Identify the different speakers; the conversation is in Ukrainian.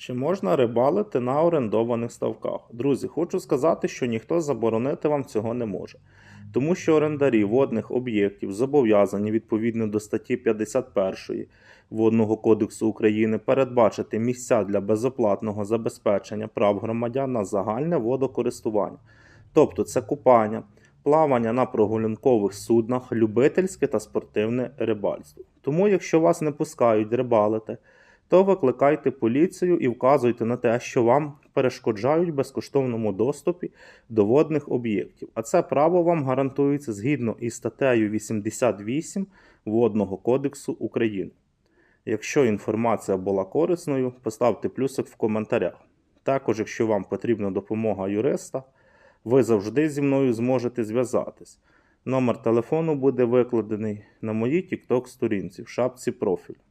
Speaker 1: Чи можна рибалити на орендованих ставках? Друзі, хочу сказати, що ніхто заборонити вам цього не може. Тому що орендарі водних об'єктів зобов'язані відповідно до статті 51 Водного кодексу України передбачити місця для безоплатного забезпечення прав громадян на загальне водокористування. Тобто це купання, плавання на прогулянкових суднах, любительське та спортивне рибальство. Тому, якщо вас не пускають рибалити, то викликайте поліцію і вказуйте на те, що вам перешкоджають безкоштовному доступі до водних об'єктів. А це право вам гарантується згідно із статтею 88 Водного кодексу України. Якщо інформація була корисною, поставте плюсик в коментарях. Також, якщо вам потрібна допомога юриста, ви завжди зі мною зможете зв'язатись. Номер телефону буде викладений на моїй TikTok сторінці в шапці профіль.